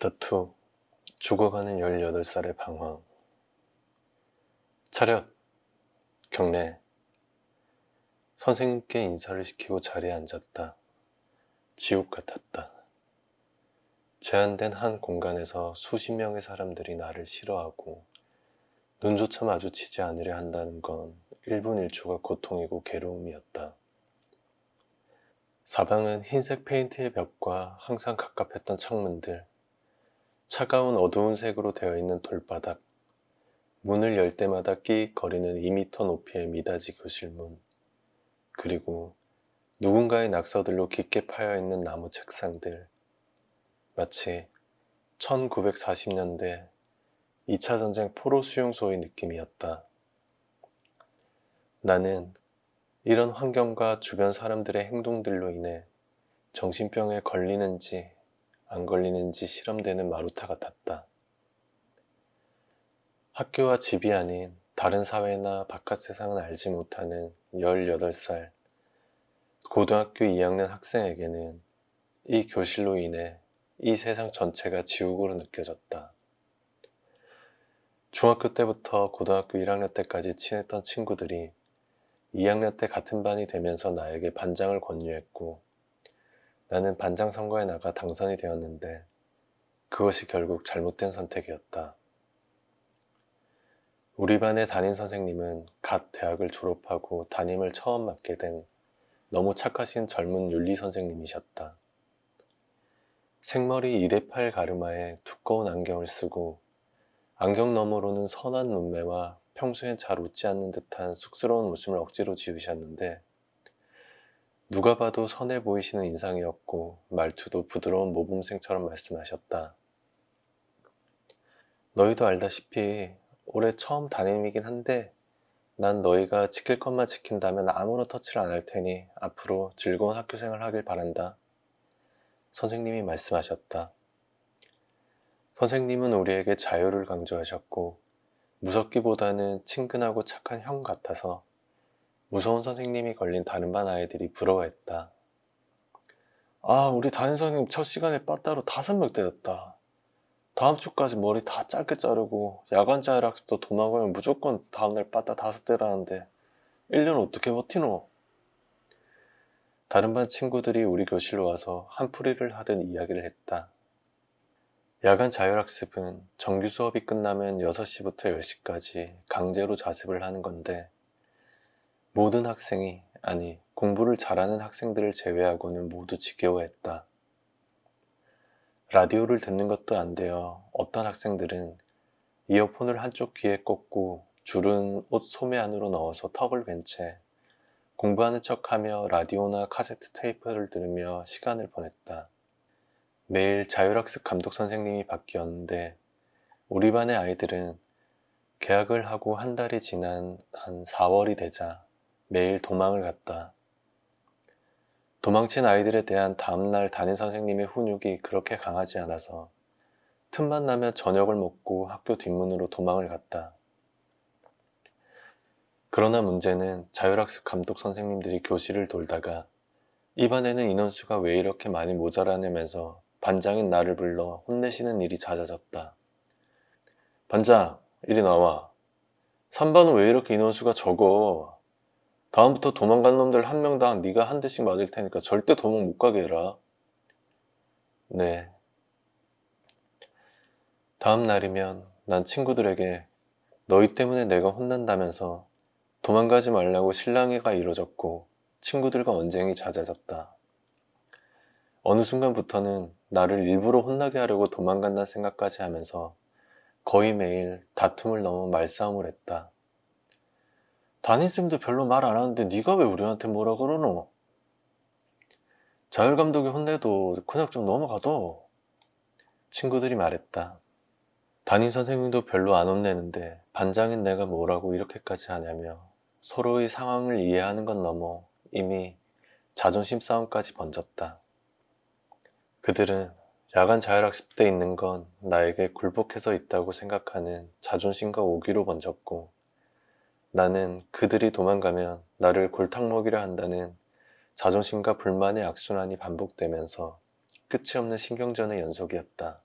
챕터 2 죽어가는 18살의 방황 차렷! 경례 선생님께 인사를 시키고 자리에 앉았다. 지옥 같았다. 제한된 한 공간에서 수십 명의 사람들이 나를 싫어하고 눈조차 마주치지 않으려 한다는 건 1분 1초가 고통이고 괴로움이었다. 사방은 흰색 페인트의 벽과 항상 갑갑했던 창문들, 차가운 어두운 색으로 되어 있는 돌바닥, 문을 열 때마다 끼익거리는 2미터 높이의 미닫이 교실문, 그리고 누군가의 낙서들로 깊게 파여있는 나무 책상들, 마치 1940년대 2차 전쟁 포로 수용소의 느낌이었다. 나는 이런 환경과 주변 사람들의 행동들로 인해 정신병에 걸리는지 안 걸리는지 실험되는 마루타 같았다. 학교와 집이 아닌 다른 사회나 바깥 세상은 알지 못하는 18살 고등학교 2학년 학생에게는 이 교실로 인해 이 세상 전체가 지옥으로 느껴졌다. 중학교 때부터 고등학교 1학년 때까지 친했던 친구들이 2학년 때 같은 반이 되면서 나에게 반장을 권유했고 나는 반장 선거에 나가 당선이 되었는데 그것이 결국 잘못된 선택이었다. 우리 반의 담임 선생님은 갓 대학을 졸업하고 담임을 처음 맡게 된 너무 착하신 젊은 윤리 선생님이셨다. 생머리 2대8 가르마에 두꺼운 안경을 쓰고 안경 너머로는 선한 눈매와 평소엔 잘 웃지 않는 듯한 쑥스러운 웃음을 억지로 지으셨는데 누가 봐도 선해 보이시는 인상이었고 말투도 부드러운 모범생처럼 말씀하셨다. 너희도 알다시피 올해 처음 담임이긴 한데 난 너희가 지킬 것만 지킨다면 아무런 터치를 안 할 테니 앞으로 즐거운 학교생활 하길 바란다. 선생님이 말씀하셨다. 선생님은 우리에게 자유를 강조하셨고 무섭기보다는 친근하고 착한 형 같아서 무서운 선생님이 걸린 다른 반 아이들이 부러워했다. 아, 우리 담임 선생님 첫 시간에 빠따로 다섯 명 때렸다. 다음 주까지 머리 다 짧게 자르고 야간 자율 학습도 도망가면 무조건 다음날 빠따 다섯 대라는데 1년 어떻게 버티노? 다른 반 친구들이 우리 교실로 와서 한풀이를 하듯 이야기를 했다. 야간 자율학습은 정규 수업이 끝나면 6시부터 10시까지 강제로 자습을 하는 건데 모든 학생이 아니 공부를 잘하는 학생들을 제외하고는 모두 지겨워했다. 라디오를 듣는 것도 안 되어 어떤 학생들은 이어폰을 한쪽 귀에 꽂고 줄은 옷 소매 안으로 넣어서 턱을 벤채 공부하는 척하며 라디오나 카세트 테이프를 들으며 시간을 보냈다. 매일 자율학습 감독 선생님이 바뀌었는데 우리 반의 아이들은 계약을 하고 한 달이 지난 한 4월이 되자 매일 도망을 갔다. 도망친 아이들에 대한 다음날 담임 선생님의 훈육이 그렇게 강하지 않아서 틈만 나면 저녁을 먹고 학교 뒷문으로 도망을 갔다. 그러나 문제는 자율학습 감독 선생님들이 교실을 돌다가 이반에는 인원수가 왜 이렇게 많이 모자라냐면서 반장인 나를 불러 혼내시는 일이 잦아졌다. 반장, 이리 나와. 3반은 왜 이렇게 인원수가 적어? 다음부터 도망간 놈들 한 명당 네가 한 대씩 맞을 테니까 절대 도망 못 가게 해라. 네. 다음 날이면 난 친구들에게 너희 때문에 내가 혼난다면서 도망가지 말라고 실랑이가 이뤄졌고 친구들과 언쟁이 잦아졌다. 어느 순간부터는 나를 일부러 혼나게 하려고 도망간다는 생각까지 하면서 거의 매일 다툼을 넘어 말싸움을 했다. 담임쌤도 별로 말 안 하는데 네가 왜 우리한테 뭐라 그러노? 자율 감독이 혼내도 그냥 좀 넘어가도 친구들이 말했다. 담임 선생님도 별로 안 혼내는데 반장인 내가 뭐라고 이렇게까지 하냐며 서로의 상황을 이해하는 건 넘어 이미 자존심 싸움까지 번졌다. 그들은 야간 자율학습 때 있는 건 나에게 굴복해서 있다고 생각하는 자존심과 오기로 번졌고 나는 그들이 도망가면 나를 골탕 먹이려 한다는 자존심과 불만의 악순환이 반복되면서 끝이 없는 신경전의 연속이었다.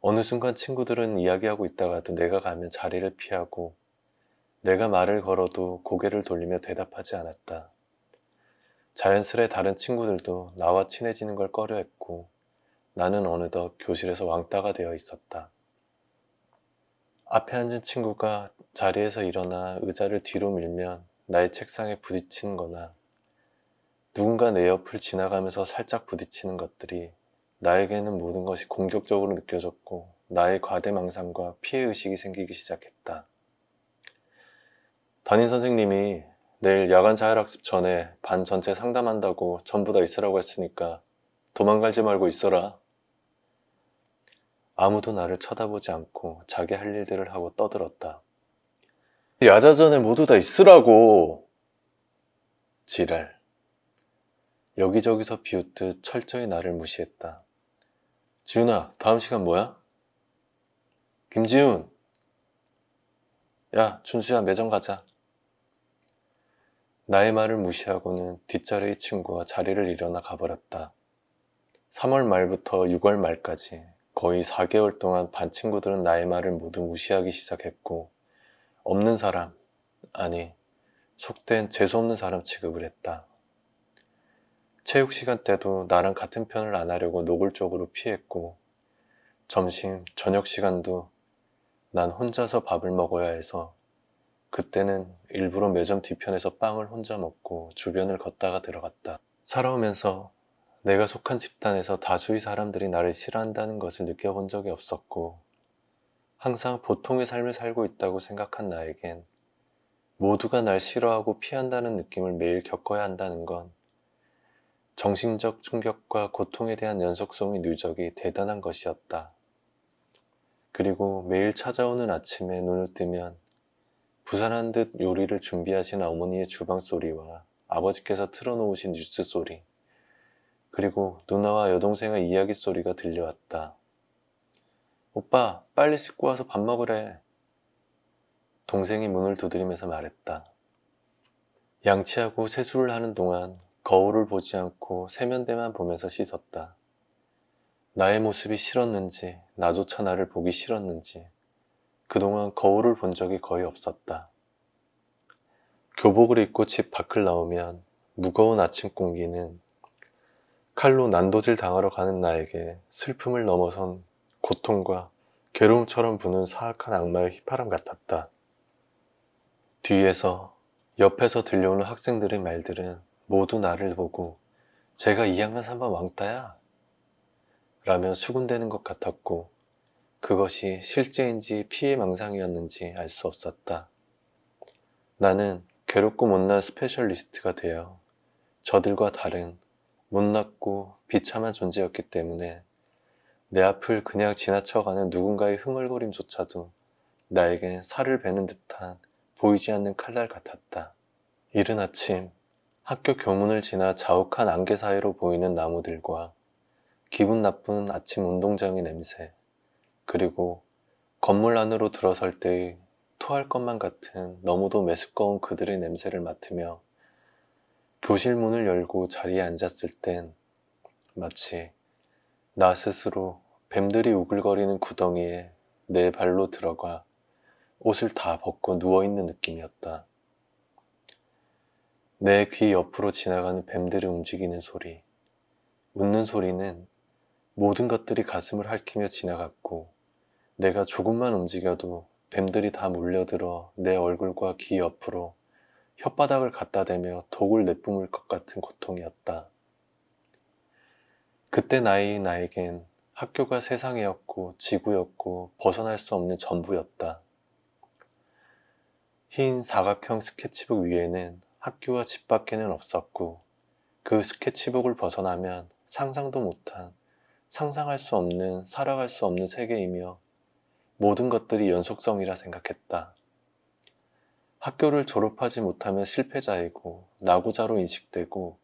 어느 순간 친구들은 이야기하고 있다가도 내가 가면 자리를 피하고 내가 말을 걸어도 고개를 돌리며 대답하지 않았다. 자연스레 다른 친구들도 나와 친해지는 걸 꺼려했고 나는 어느덧 교실에서 왕따가 되어 있었다. 앞에 앉은 친구가 자리에서 일어나 의자를 뒤로 밀면 나의 책상에 부딪히는 거나 누군가 내 옆을 지나가면서 살짝 부딪히는 것들이 나에게는 모든 것이 공격적으로 느껴졌고 나의 과대망상과 피해의식이 생기기 시작했다. 담임 선생님이 내일 야간 자율학습 전에 반 전체 상담한다고 전부 다 있으라고 했으니까 도망가지 말고 있어라. 아무도 나를 쳐다보지 않고 자기 할 일들을 하고 떠들었다. 야자전에 모두 다 있으라고! 지랄. 여기저기서 비웃듯 철저히 나를 무시했다. 지훈아, 다음 시간 뭐야? 김지훈! 야, 준수야, 매점 가자. 나의 말을 무시하고는 뒷자리의 친구와 자리를 일어나 가버렸다. 3월 말부터 6월 말까지 거의 4개월 동안 반 친구들은 나의 말을 모두 무시하기 시작했고, 없는 사람, 아니, 속된 재수없는 사람 취급을 했다. 체육 시간 때도 나랑 같은 편을 안 하려고 노골적으로 피했고, 점심, 저녁 시간도 난 혼자서 밥을 먹어야 해서 그때는 일부러 매점 뒤편에서 빵을 혼자 먹고 주변을 걷다가 들어갔다. 살아오면서 내가 속한 집단에서 다수의 사람들이 나를 싫어한다는 것을 느껴본 적이 없었고, 항상 보통의 삶을 살고 있다고 생각한 나에겐 모두가 날 싫어하고 피한다는 느낌을 매일 겪어야 한다는 건 정신적 충격과 고통에 대한 연속성의 누적이 대단한 것이었다. 그리고 매일 찾아오는 아침에 눈을 뜨면 부산한 듯 요리를 준비하신 어머니의 주방 소리와 아버지께서 틀어놓으신 뉴스 소리, 그리고 누나와 여동생의 이야기 소리가 들려왔다. 오빠, 빨리 씻고 와서 밥 먹으래. 동생이 문을 두드리면서 말했다. 양치하고 세수를 하는 동안 거울을 보지 않고 세면대만 보면서 씻었다. 나의 모습이 싫었는지, 나조차 나를 보기 싫었는지, 그동안 거울을 본 적이 거의 없었다. 교복을 입고 집 밖을 나오면 무거운 아침 공기는 칼로 난도질 당하러 가는 나에게 슬픔을 넘어선 고통과 괴로움처럼 부는 사악한 악마의 휘파람 같았다. 뒤에서 옆에서 들려오는 학생들의 말들은 모두 나를 보고 제가 2학년 3반 왕따야? 라며 수군대는 것 같았고 그것이 실제인지 피해망상이었는지 알 수 없었다. 나는 괴롭고 못난 스페셜리스트가 되어 저들과 다른 못났고 비참한 존재였기 때문에 내 앞을 그냥 지나쳐가는 누군가의 흥얼거림조차도 나에겐 살을 베는 듯한 보이지 않는 칼날 같았다. 이른 아침 학교 교문을 지나 자욱한 안개 사이로 보이는 나무들과 기분 나쁜 아침 운동장의 냄새 그리고 건물 안으로 들어설 때의 토할 것만 같은 너무도 메스꺼운 그들의 냄새를 맡으며 교실 문을 열고 자리에 앉았을 땐 마치 나 스스로 뱀들이 우글거리는 구덩이에 내 발로 들어가 옷을 다 벗고 누워있는 느낌이었다. 내 귀 옆으로 지나가는 뱀들이 움직이는 소리, 웃는 소리는 모든 것들이 가슴을 핥히며 지나갔고 내가 조금만 움직여도 뱀들이 다 몰려들어 내 얼굴과 귀 옆으로 혓바닥을 갖다 대며 독을 내뿜을 것 같은 고통이었다. 그때 나이 나에겐 학교가 세상이었고 지구였고 벗어날 수 없는 전부였다. 흰 사각형 스케치북 위에는 학교와 집 밖에는 없었고 그 스케치북을 벗어나면 상상도 못한 상상할 수 없는 살아갈 수 없는 세계이며 모든 것들이 연속성이라 생각했다. 학교를 졸업하지 못하면 실패자이고 나고자로 인식되고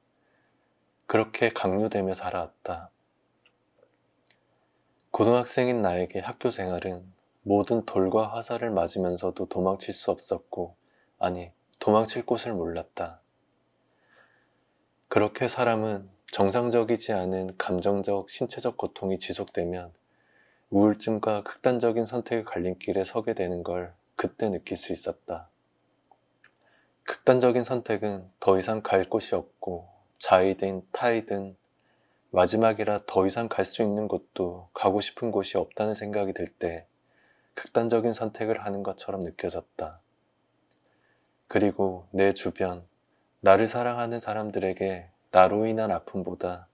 그렇게 강요되며 살아왔다. 고등학생인 나에게 학교 생활은 모든 돌과 화살을 맞으면서도 도망칠 수 없었고, 아니, 도망칠 곳을 몰랐다. 그렇게 사람은 정상적이지 않은 감정적, 신체적 고통이 지속되면 우울증과 극단적인 선택의 갈림길에 서게 되는 걸 그때 느낄 수 있었다. 극단적인 선택은 더 이상 갈 곳이 없고 자이든 타이든 마지막이라 더 이상 갈 수 있는 곳도 가고 싶은 곳이 없다는 생각이 들 때 극단적인 선택을 하는 것처럼 느껴졌다. 그리고 내 주변, 나를 사랑하는 사람들에게 나로 인한 아픔보다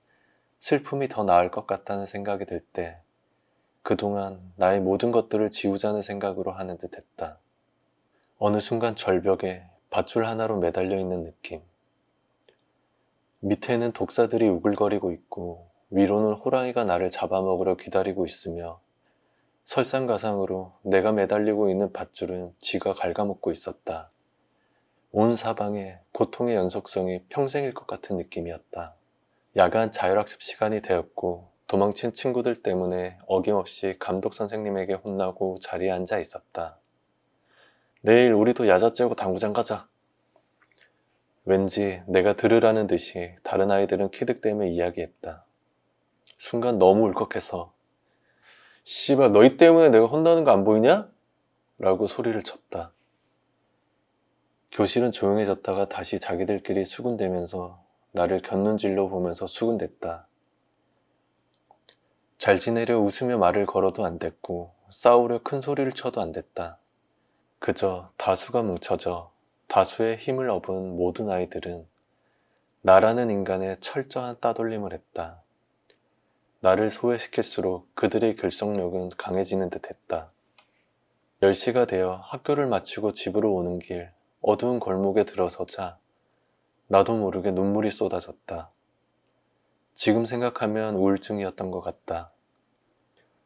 슬픔이 더 나을 것 같다는 생각이 들 때 그동안 나의 모든 것들을 지우자는 생각으로 하는 듯 했다. 어느 순간 절벽에 밧줄 하나로 매달려 있는 느낌. 밑에는 독사들이 우글거리고 있고 위로는 호랑이가 나를 잡아먹으려 기다리고 있으며 설상가상으로 내가 매달리고 있는 밧줄은 쥐가 갉아먹고 있었다. 온 사방에 고통의 연속성이 평생일 것 같은 느낌이었다. 야간 자율학습 시간이 되었고 도망친 친구들 때문에 어김없이 감독 선생님에게 혼나고 자리에 앉아 있었다. 내일 우리도 야자 째고 당구장 가자. 왠지 내가 들으라는 듯이 다른 아이들은 키득대며 이야기했다. 순간 너무 울컥해서 씨발 너희 때문에 내가 혼나는 거 안 보이냐? 라고 소리를 쳤다. 교실은 조용해졌다가 다시 자기들끼리 수군대면서 나를 곁눈질로 보면서 수군댔다. 잘 지내려 웃으며 말을 걸어도 안 됐고 싸우려 큰 소리를 쳐도 안 됐다. 그저 다수가 뭉쳐져 다수의 힘을 얻은 모든 아이들은 나라는 인간의 철저한 따돌림을 했다. 나를 소외시킬수록 그들의 결속력은 강해지는 듯 했다. 10시가 되어 학교를 마치고 집으로 오는 길 어두운 골목에 들어서자 나도 모르게 눈물이 쏟아졌다. 지금 생각하면 우울증이었던 것 같다.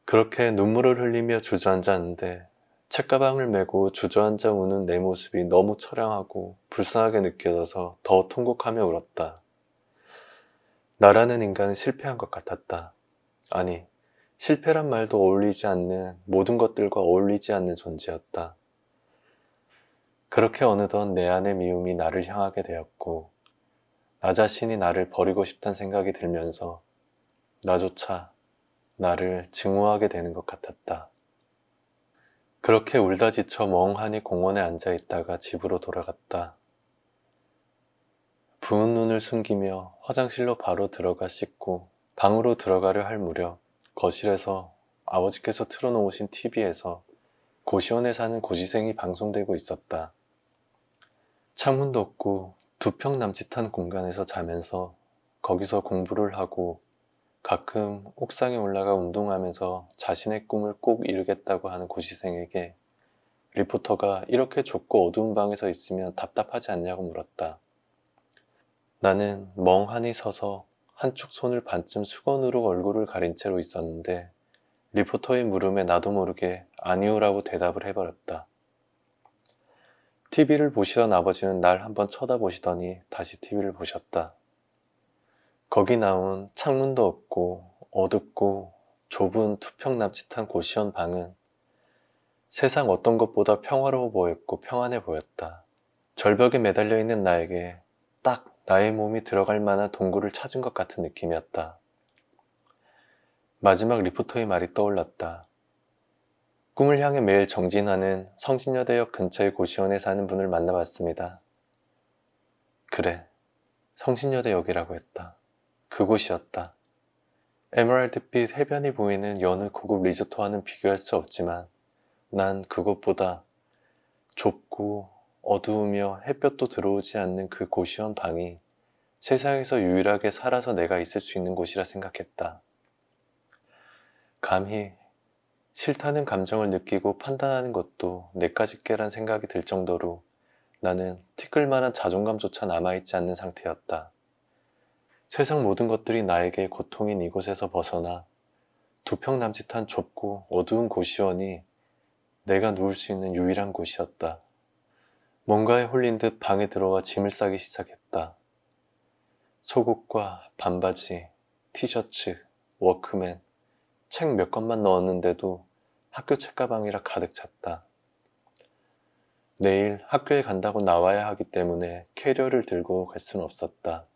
그렇게 눈물을 흘리며 주저앉았는데 책가방을 메고 주저앉아 우는 내 모습이 너무 처량하고 불쌍하게 느껴져서 더 통곡하며 울었다. 나라는 인간은 실패한 것 같았다. 아니, 실패란 말도 어울리지 않는 모든 것들과 어울리지 않는 존재였다. 그렇게 어느덧 내 안의 미움이 나를 향하게 되었고 나 자신이 나를 버리고 싶다는 생각이 들면서 나조차 나를 증오하게 되는 것 같았다. 그렇게 울다 지쳐 멍하니 공원에 앉아 있다가 집으로 돌아갔다. 부은 눈을 숨기며 화장실로 바로 들어가 씻고 방으로 들어가려 할 무렵 거실에서 아버지께서 틀어놓으신 TV에서 고시원에 사는 고시생이 방송되고 있었다. 창문도 없고 두 평 남짓한 공간에서 자면서 거기서 공부를 하고 가끔 옥상에 올라가 운동하면서 자신의 꿈을 꼭 이루겠다고 하는 고시생에게 리포터가 이렇게 좁고 어두운 방에서 있으면 답답하지 않냐고 물었다. 나는 멍하니 서서 한쪽 손을 반쯤 수건으로 얼굴을 가린 채로 있었는데 리포터의 물음에 나도 모르게 아니오라고 대답을 해버렸다. TV를 보시던 아버지는 날 한번 쳐다보시더니 다시 TV를 보셨다. 거기 나온 창문도 없고 어둡고 좁은 투평 남짓한 고시원 방은 세상 어떤 것보다 평화로워 보였고 평안해 보였다. 절벽에 매달려 있는 나에게 딱 나의 몸이 들어갈 만한 동굴을 찾은 것 같은 느낌이었다. 마지막 리포터의 말이 떠올랐다. 꿈을 향해 매일 정진하는 성신여대역 근처의 고시원에 사는 분을 만나봤습니다. 그래, 성신여대역이라고 했다. 그곳이었다. 에메랄드빛 해변이 보이는 여느 고급 리조트와는 비교할 수 없지만 난 그것보다 좁고 어두우며 햇볕도 들어오지 않는 그 고시원 방이 세상에서 유일하게 살아서 내가 있을 수 있는 곳이라 생각했다. 감히 싫다는 감정을 느끼고 판단하는 것도 내까짓게란 생각이 들 정도로 나는 티끌만한 자존감조차 남아있지 않는 상태였다. 세상 모든 것들이 나에게 고통인 이곳에서 벗어나 두평 남짓한 좁고 어두운 고시원이 내가 누울 수 있는 유일한 곳이었다. 뭔가에 홀린 듯 방에 들어와 짐을 싸기 시작했다. 속옷과 반바지, 티셔츠, 워크맨, 책 몇 권만 넣었는데도 학교 책가방이라 가득 찼다. 내일 학교에 간다고 나와야 하기 때문에 캐리어를 들고 갈 수는 없었다.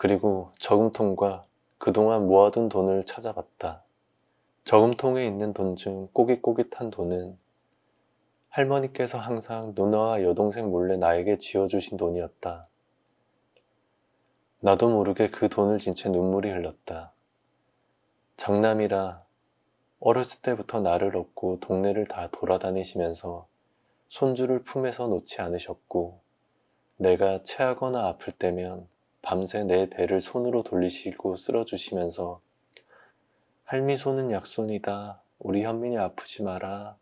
그리고 저금통과 그동안 모아둔 돈을 찾아봤다. 저금통에 있는 돈 중 꼬깃꼬깃한 돈은 할머니께서 항상 누나와 여동생 몰래 나에게 쥐어주신 돈이었다. 나도 모르게 그 돈을 진 채 눈물이 흘렀다. 장남이라 어렸을 때부터 나를 업고 동네를 다 돌아다니시면서 손주를 품에서 놓지 않으셨고 내가 체하거나 아플 때면 밤새 내 배를 손으로 돌리시고 쓸어주시면서 할미 손은 약손이다. 우리 현민이 아프지 마라.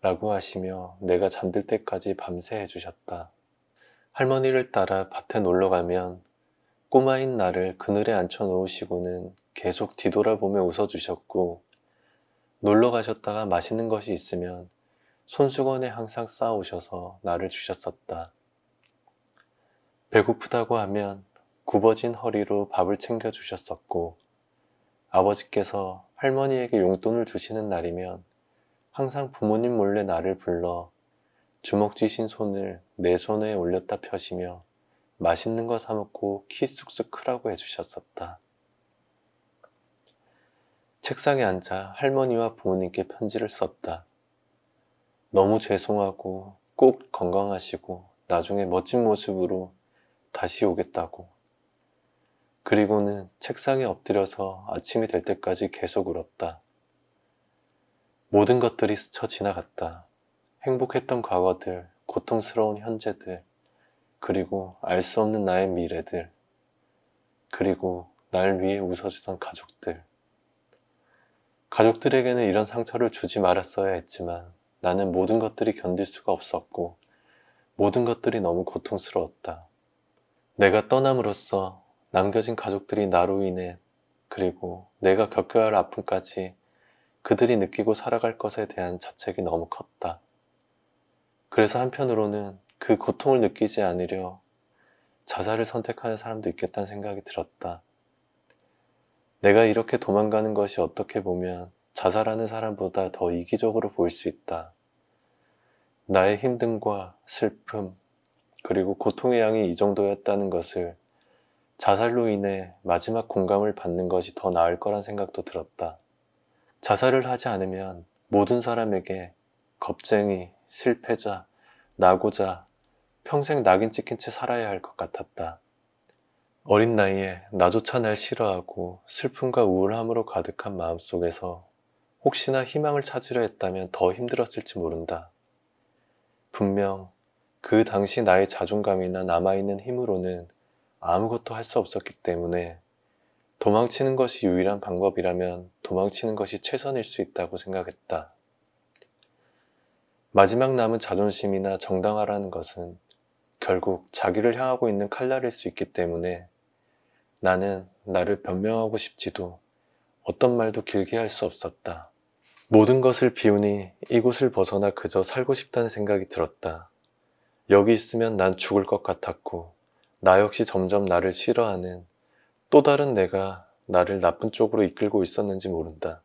라고 하시며 내가 잠들 때까지 밤새 해주셨다. 할머니를 따라 밭에 놀러 가면 꼬마인 나를 그늘에 앉혀 놓으시고는 계속 뒤돌아보며 웃어주셨고 놀러 가셨다가 맛있는 것이 있으면 손수건에 항상 쌓아오셔서 나를 주셨었다. 배고프다고 하면 굽어진 허리로 밥을 챙겨 주셨었고 아버지께서 할머니에게 용돈을 주시는 날이면 항상 부모님 몰래 나를 불러 주먹 쥐신 손을 내 손에 올렸다 펴시며 맛있는 거 사먹고 키 쑥쑥 크라고 해주셨었다. 책상에 앉아 할머니와 부모님께 편지를 썼다. 너무 죄송하고 꼭 건강하시고 나중에 멋진 모습으로 다시 오겠다고. 그리고는 책상에 엎드려서 아침이 될 때까지 계속 울었다. 모든 것들이 스쳐 지나갔다. 행복했던 과거들, 고통스러운 현재들, 그리고 알 수 없는 나의 미래들, 그리고 날 위해 웃어주던 가족들. 가족들에게는 이런 상처를 주지 말았어야 했지만 나는 모든 것들이 견딜 수가 없었고 모든 것들이 너무 고통스러웠다. 내가 떠남으로써 남겨진 가족들이 나로 인해 그리고 내가 겪어야 할 아픔까지 그들이 느끼고 살아갈 것에 대한 자책이 너무 컸다. 그래서 한편으로는 그 고통을 느끼지 않으려 자살을 선택하는 사람도 있겠다는 생각이 들었다. 내가 이렇게 도망가는 것이 어떻게 보면 자살하는 사람보다 더 이기적으로 보일 수 있다. 나의 힘듦과 슬픔, 그리고 고통의 양이 이 정도였다는 것을 자살로 인해 마지막 공감을 받는 것이 더 나을 거란 생각도 들었다. 자살을 하지 않으면 모든 사람에게 겁쟁이, 실패자, 나고자 평생 낙인 찍힌 채 살아야 할 것 같았다. 어린 나이에 나조차 날 싫어하고 슬픔과 우울함으로 가득한 마음 속에서 혹시나 희망을 찾으려 했다면 더 힘들었을지 모른다. 분명 그 당시 나의 자존감이나 남아있는 힘으로는 아무것도 할 수 없었기 때문에 도망치는 것이 유일한 방법이라면 도망치는 것이 최선일 수 있다고 생각했다. 마지막 남은 자존심이나 정당화라는 것은 결국 자기를 향하고 있는 칼날일 수 있기 때문에 나는 나를 변명하고 싶지도 어떤 말도 길게 할 수 없었다. 모든 것을 비우니 이곳을 벗어나 그저 살고 싶다는 생각이 들었다. 여기 있으면 난 죽을 것 같았고 나 역시 점점 나를 싫어하는 또 다른 내가 나를 나쁜 쪽으로 이끌고 있었는지 모른다.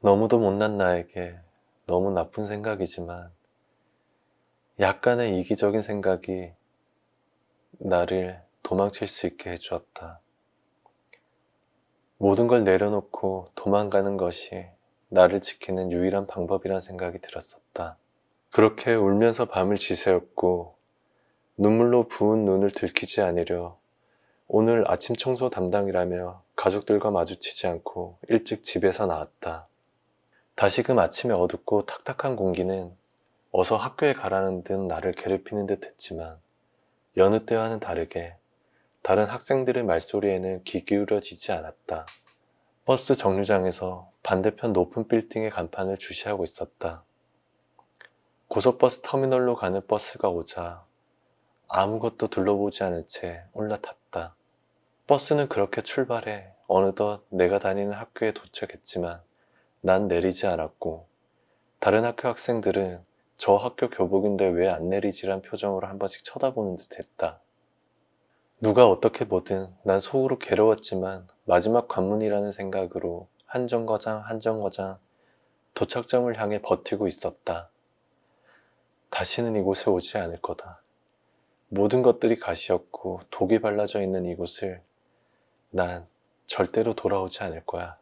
너무도 못난 나에게 너무 나쁜 생각이지만 약간의 이기적인 생각이 나를 도망칠 수 있게 해주었다. 모든 걸 내려놓고 도망가는 것이 나를 지키는 유일한 방법이란 생각이 들었었다. 그렇게 울면서 밤을 지새웠고 눈물로 부은 눈을 들키지 않으려 오늘 아침 청소 담당이라며 가족들과 마주치지 않고 일찍 집에서 나왔다. 다시금 아침에 어둡고 탁탁한 공기는 어서 학교에 가라는 듯 나를 괴롭히는 듯 했지만 여느 때와는 다르게 다른 학생들의 말소리에는 귀 기울여지지 않았다. 버스 정류장에서 반대편 높은 빌딩의 간판을 주시하고 있었다. 고속버스 터미널로 가는 버스가 오자 아무것도 둘러보지 않은 채 올라탔다. 버스는 그렇게 출발해 어느덧 내가 다니는 학교에 도착했지만 난 내리지 않았고 다른 학교 학생들은 저 학교 교복인데 왜 안 내리지란 표정으로 한 번씩 쳐다보는 듯 했다. 누가 어떻게 보든 난 속으로 괴로웠지만 마지막 관문이라는 생각으로 한 정거장 한 정거장 도착점을 향해 버티고 있었다. 다시는 이곳에 오지 않을 거다. 모든 것들이 가시였고 독이 발라져 있는 이곳을 난 절대로 돌아오지 않을 거야.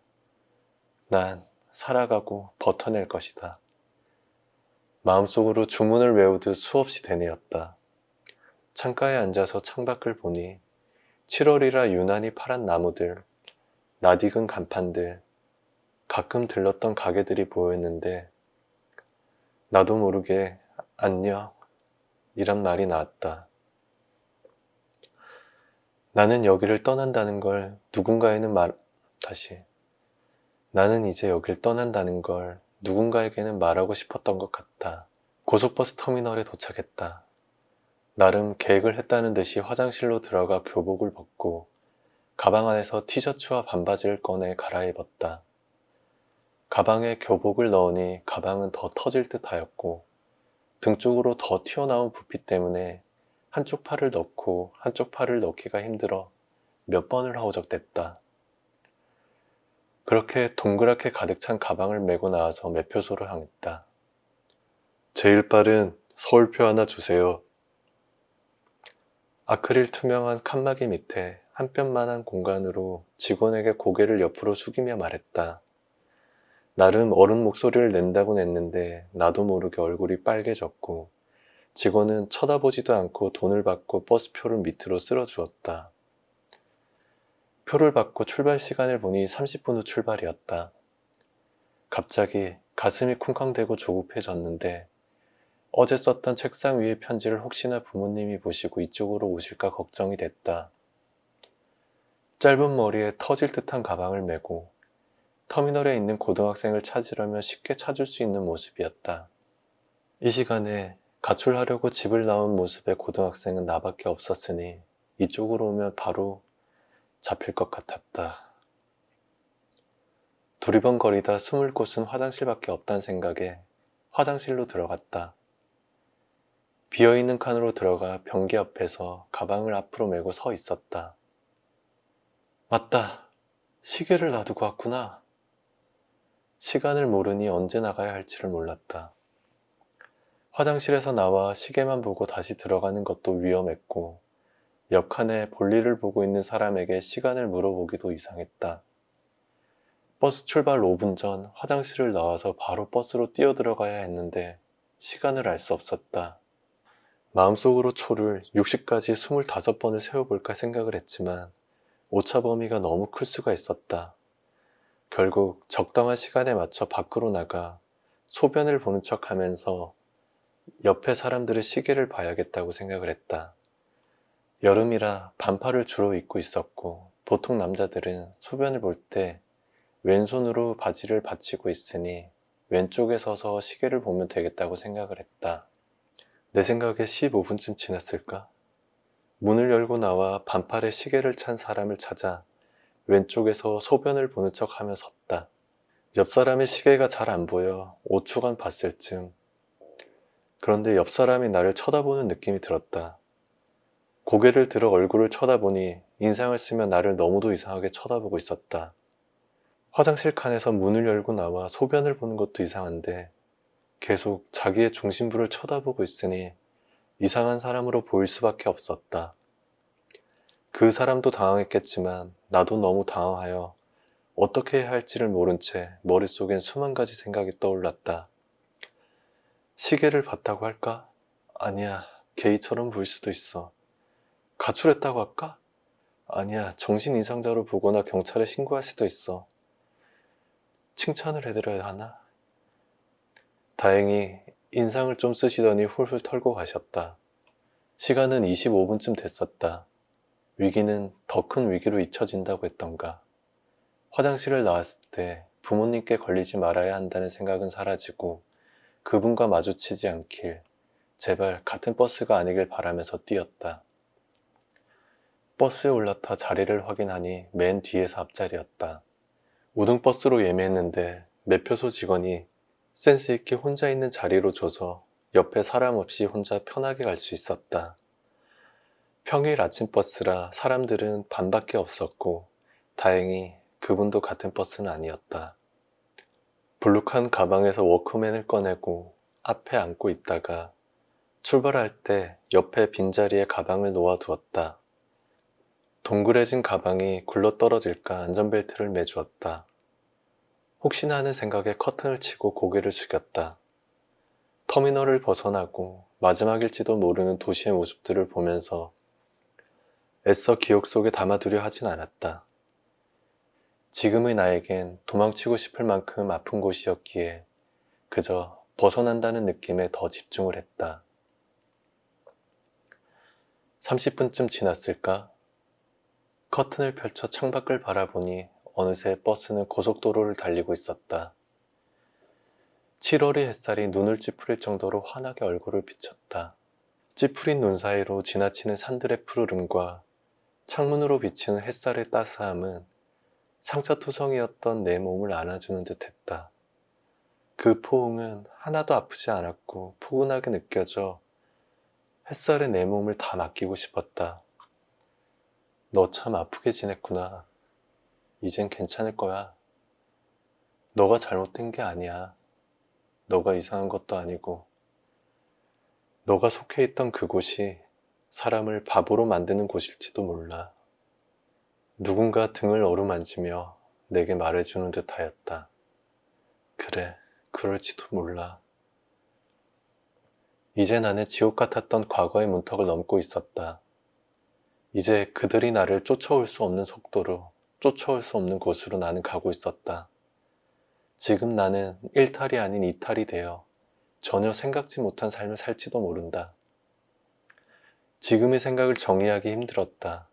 난 살아가고 버텨낼 것이다. 마음속으로 주문을 외우듯 수없이 되뇌었다. 창가에 앉아서 창밖을 보니 7월이라 유난히 파란 나무들, 낯익은 간판들, 가끔 들렀던 가게들이 보였는데 나도 모르게 안녕 이란 말이 나왔다. 나는 여기를 떠난다는 걸 누군가에는 말, 다시. 나는 이제 여길 떠난다는 걸 누군가에게는 말하고 싶었던 것 같다. 고속버스 터미널에 도착했다. 나름 계획을 했다는 듯이 화장실로 들어가 교복을 벗고 가방 안에서 티셔츠와 반바지를 꺼내 갈아입었다. 가방에 교복을 넣으니 가방은 더 터질 듯 하였고 등 쪽으로 더 튀어나온 부피 때문에 한쪽 팔을 넣고 한쪽 팔을 넣기가 힘들어 몇 번을 허우적댔다. 그렇게 동그랗게 가득 찬 가방을 메고 나와서 매표소를 향했다. 제일 빠른 서울표 하나 주세요. 아크릴 투명한 칸막이 밑에 한 뼘만한 공간으로 직원에게 고개를 옆으로 숙이며 말했다. 나름 어른 목소리를 낸다고 냈는데 나도 모르게 얼굴이 빨개졌고 직원은 쳐다보지도 않고 돈을 받고 버스표를 밑으로 쓸어주었다. 표를 받고 출발 시간을 보니 30분 후 출발이었다. 갑자기 가슴이 쿵쾅대고 조급해졌는데 어제 썼던 책상 위의 편지를 혹시나 부모님이 보시고 이쪽으로 오실까 걱정이 됐다. 짧은 머리에 터질 듯한 가방을 메고 터미널에 있는 고등학생을 찾으려면 쉽게 찾을 수 있는 모습이었다. 이 시간에 가출하려고 집을 나온 모습의 고등학생은 나밖에 없었으니 이쪽으로 오면 바로 잡힐 것 같았다. 두리번거리다 숨을 곳은 화장실밖에 없단 생각에 화장실로 들어갔다. 비어있는 칸으로 들어가 변기 앞에서 가방을 앞으로 메고 서 있었다. 맞다. 시계를 놔두고 왔구나. 시간을 모르니 언제 나가야 할지를 몰랐다. 화장실에서 나와 시계만 보고 다시 들어가는 것도 위험했고 옆 칸에 볼일을 보고 있는 사람에게 시간을 물어보기도 이상했다. 버스 출발 5분 전 화장실을 나와서 바로 버스로 뛰어 들어가야 했는데 시간을 알 수 없었다. 마음속으로 초를 60까지 25번을 세워볼까 생각을 했지만 오차 범위가 너무 클 수가 있었다. 결국 적당한 시간에 맞춰 밖으로 나가 소변을 보는 척 하면서 옆에 사람들의 시계를 봐야겠다고 생각을 했다. 여름이라 반팔을 주로 입고 있었고 보통 남자들은 소변을 볼 때 왼손으로 바지를 받치고 있으니 왼쪽에 서서 시계를 보면 되겠다고 생각을 했다. 내 생각에 15분쯤 지났을까? 문을 열고 나와 반팔에 시계를 찬 사람을 찾아 왼쪽에서 소변을 보는 척 하며 섰다. 옆 사람의 시계가 잘 안 보여 5초간 봤을 쯤 그런데 옆 사람이 나를 쳐다보는 느낌이 들었다. 고개를 들어 얼굴을 쳐다보니 인상을 쓰며 나를 너무도 이상하게 쳐다보고 있었다. 화장실 칸에서 문을 열고 나와 소변을 보는 것도 이상한데 계속 자기의 중심부를 쳐다보고 있으니 이상한 사람으로 보일 수밖에 없었다. 그 사람도 당황했겠지만 나도 너무 당황하여 어떻게 해야 할지를 모른 채 머릿속엔 수만 가지 생각이 떠올랐다. 시계를 봤다고 할까? 아니야, 게이처럼 보일 수도 있어. 가출했다고 할까? 아니야, 정신 이상자로 보거나 경찰에 신고할 수도 있어. 칭찬을 해드려야 하나? 다행히 인상을 좀 쓰시더니 훌훌 털고 가셨다. 시간은 25분쯤 됐었다. 위기는 더 큰 위기로 잊혀진다고 했던가. 화장실을 나왔을 때 부모님께 걸리지 말아야 한다는 생각은 사라지고 그분과 마주치지 않길 제발 같은 버스가 아니길 바라면서 뛰었다. 버스에 올라타 자리를 확인하니 맨 뒤에서 앞자리였다. 우등버스로 예매했는데 매표소 직원이 센스 있게 혼자 있는 자리로 줘서 옆에 사람 없이 혼자 편하게 갈 수 있었다. 평일 아침 버스라 사람들은 반밖에 없었고 다행히 그분도 같은 버스는 아니었다. 불룩한 가방에서 워크맨을 꺼내고 앞에 앉고 있다가 출발할 때 옆에 빈자리에 가방을 놓아두었다. 동그래진 가방이 굴러 떨어질까 안전벨트를 매주었다. 혹시나 하는 생각에 커튼을 치고 고개를 숙였다. 터미널을 벗어나고 마지막일지도 모르는 도시의 모습들을 보면서 애써 기억 속에 담아두려 하진 않았다. 지금의 나에겐 도망치고 싶을 만큼 아픈 곳이었기에 그저 벗어난다는 느낌에 더 집중을 했다. 30분쯤 지났을까? 커튼을 펼쳐 창밖을 바라보니 어느새 버스는 고속도로를 달리고 있었다. 7월의 햇살이 눈을 찌푸릴 정도로 환하게 얼굴을 비쳤다. 찌푸린 눈 사이로 지나치는 산들의 푸르름과 창문으로 비치는 햇살의 따스함은 상처투성이었던 내 몸을 안아주는 듯 했다. 그 포옹은 하나도 아프지 않았고 포근하게 느껴져 햇살에 내 몸을 다 맡기고 싶었다. 너 참 아프게 지냈구나. 이젠 괜찮을 거야. 너가 잘못된 게 아니야. 너가 이상한 것도 아니고. 너가 속해 있던 그곳이 사람을 바보로 만드는 곳일지도 몰라. 누군가 등을 어루만지며 내게 말해주는 듯 하였다. 그래, 그럴지도 몰라. 이제 나는 지옥 같았던 과거의 문턱을 넘고 있었다. 이제 그들이 나를 쫓아올 수 없는 속도로, 쫓아올 수 없는 곳으로 나는 가고 있었다. 지금 나는 일탈이 아닌 이탈이 되어 전혀 생각지 못한 삶을 살지도 모른다. 지금의 생각을 정의하기 힘들었다.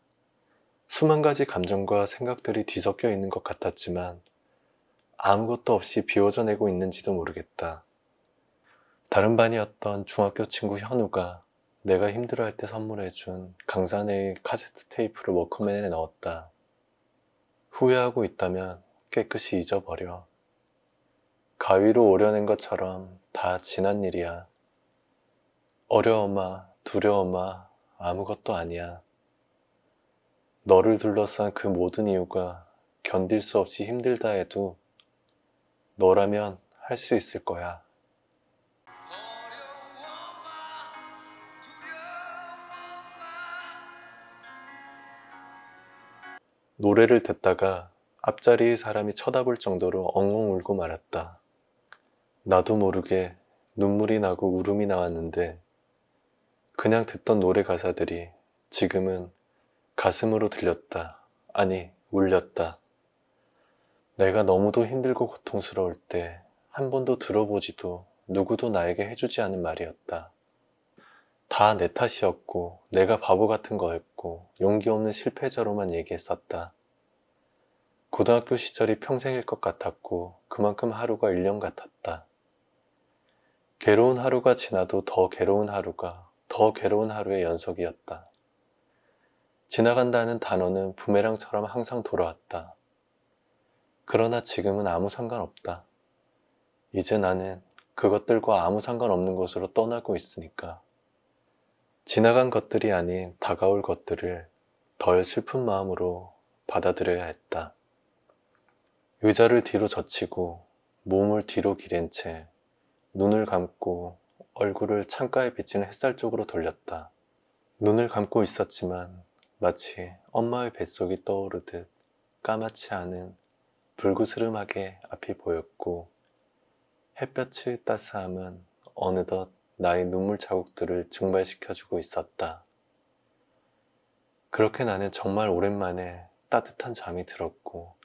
수만 가지 감정과 생각들이 뒤섞여 있는 것 같았지만 아무것도 없이 비워져내고 있는지도 모르겠다. 다른 반이었던 중학교 친구 현우가 내가 힘들어할 때 선물해준 강산의 카세트 테이프를 워크맨에 넣었다. 후회하고 있다면 깨끗이 잊어버려. 가위로 오려낸 것처럼 다 지난 일이야. 어려워마, 두려워마, 아무것도 아니야. 너를 둘러싼 그 모든 이유가 견딜 수 없이 힘들다 해도 너라면 할 수 있을 거야. 노래를 듣다가 앞자리의 사람이 쳐다볼 정도로 엉엉 울고 말았다. 나도 모르게 눈물이 나고 울음이 나왔는데 그냥 듣던 노래 가사들이 지금은 가슴으로 들렸다. 아니, 울렸다. 내가 너무도 힘들고 고통스러울 때 한 번도 들어보지도 누구도 나에게 해주지 않은 말이었다. 다 내 탓이었고 내가 바보 같은 거였고 용기 없는 실패자로만 얘기했었다. 고등학교 시절이 평생일 것 같았고 그만큼 하루가 1년 같았다. 괴로운 하루가 지나도 더 괴로운 하루가 더 괴로운 하루의 연속이었다. 지나간다는 단어는 부메랑처럼 항상 돌아왔다. 그러나 지금은 아무 상관없다. 이제 나는 그것들과 아무 상관없는 곳으로 떠나고 있으니까. 지나간 것들이 아닌 다가올 것들을 덜 슬픈 마음으로 받아들여야 했다. 의자를 뒤로 젖히고 몸을 뒤로 기댄 채 눈을 감고 얼굴을 창가에 비치는 햇살 쪽으로 돌렸다. 눈을 감고 있었지만 마치 엄마의 뱃속이 떠오르듯 까맣지 않은 불그스름하게 앞이 보였고 햇볕의 따스함은 어느덧 나의 눈물 자국들을 증발시켜주고 있었다. 그렇게 나는 정말 오랜만에 따뜻한 잠이 들었고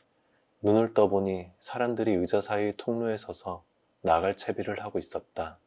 눈을 떠보니 사람들이 의자 사이 통로에 서서 나갈 채비를 하고 있었다.